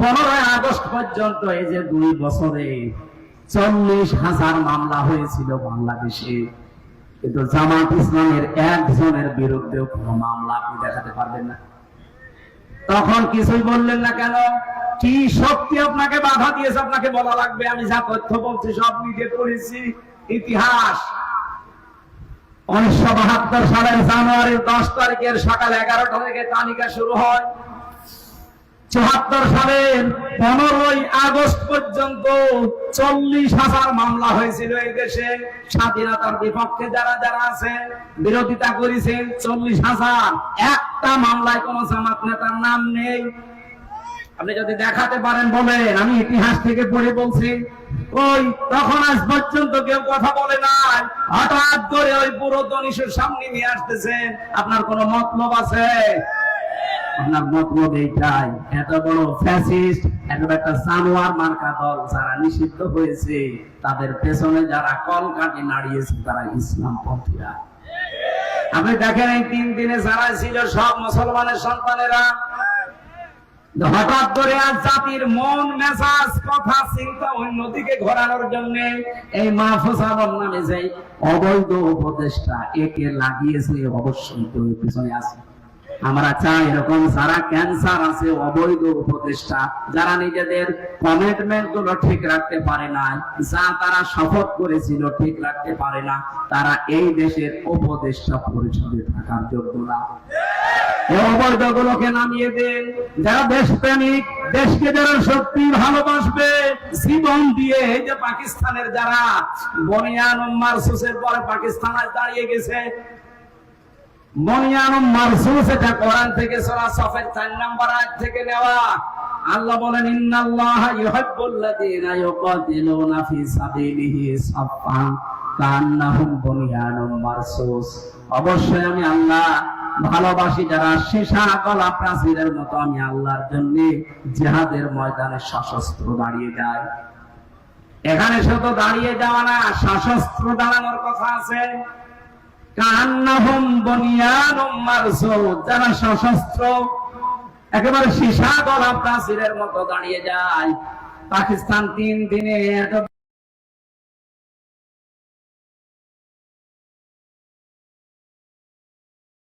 পনেরোই আগস্ট পর্যন্ত এই যে দুই বছরে চল্লিশ হাজার মামলা হয়েছিল বাংলাদেশে। কিন্তু জামাত ইসলামের একজনের বিরুদ্ধেও কোনো মামলা আপনি দেখাতে পারবেন না। তখন কিছুই বললেন না কেন? কি শক্তি আপনাকে বাধা দিয়েছে? আপনাকে বলা লাগবে, আমি যা তথ্য বলছি সব নিজে পড়েছি। ইতিহাস। উনিশশো বাহাত্তর সালের জানুয়ারির দশ তারিখের সকাল এগারোটা থেকে তালিকা শুরু হয়। চুয়াত্তর সালের পনেরোই আগস্ট পর্যন্ত চল্লিশ হাজার মামলা হয়েছিল এই দেশে। স্বাধীনতার বিপক্ষে যারা যারা আছে, বিরোধিতা করেছেন চল্লিশ হাজার। একটা মামলায় কোন জামাত নেতার নাম নেই। আপনি যদি দেখাতে পারেন বলেন, আমি ইতিহাস থেকে পড়ে বলছি। ওই তখন আজ পর্যন্ত কেউ কথা বলে নাই। হঠাৎ করে ওই পুরাতন ইস্যুর সামনে নিয়ে আসতেছেন। আপনার কোনো মতলব আছে? আপনার মতলব এইটাই। এত বড় ফ্যাসিস্ট, এত একটা জানোয়ার মার্কা দল যারা নিষিদ্ধ হয়েছে, তাদের পেছনে যারা কলকাঠি নাড়িয়েছে, তারা ইসলাম পন্থীরা। আপনি দেখেন এই তিন দিনে যারা ছিল সব মুসলমানের সন্তানেরা। হঠাৎ করে আজ জাতির মন, মেজাজ, কথা, চিন্তা অন্যদিকে ঘোরানোর জন্য এই মাহফুজ আলম যে অবৈধ উপদেষ্টা একে লাগিয়েছে, অবশ্যই পিছনে আছে আমরা চাই এরকম যারা ক্যান্সার আছে, অবৈধ উপদেষ্টা, যারা নিজেদের কমিটমেন্টগুলো ঠিক রাখতে পারে না যা তারা শপথ করেছিল ঠিক রাখতে পারে না, তারা এই দেশের উপদেষ্টা পরিষদে থাকার যোগ্য না। এই অবৈধগুলোকে নামিয়ে দেন, যারা দেশপ্রেমিক, দেশকে যারা সত্যি ভালোবাসবে, জীবন দিয়ে এই যে পাকিস্তানের যারা বনিয়ান মারসুসের পরে পাকিস্তান দাঁড়িয়ে গেছে বনিয়ান মারসুস এটা কোরআন থেকে সূরা সফের 4 নম্বর আয়াত থেকে নেওয়া। আল্লাহ বলেন, ইন্নাল্লাহা ইউহিব্বুল্লাযীনা ইউকাতিলুনা ফি সাবিলিহি সাফফান কান্নাহুম বুনিয়ানুম মারসুস অবশ্যই আমি আল্লাহ ভালোবাসি যারা শেষা গলা প্রাচীরের মতো আমি আল্লাহর জন্য জিহাদের ময়দানে সশস্ত্র দাঁড়িয়ে যায় এখানে শুধু দাঁড়িয়ে যাওয়া না, সশস্ত্র দাঁড়ানোর কথা আছে। কান্নাহুম মারসুস যারা সশস্ত্র একেবারে সীসা গলা প্রাচীরের মতো দাঁড়িয়ে যায়। পাকিস্তান তিন দিনে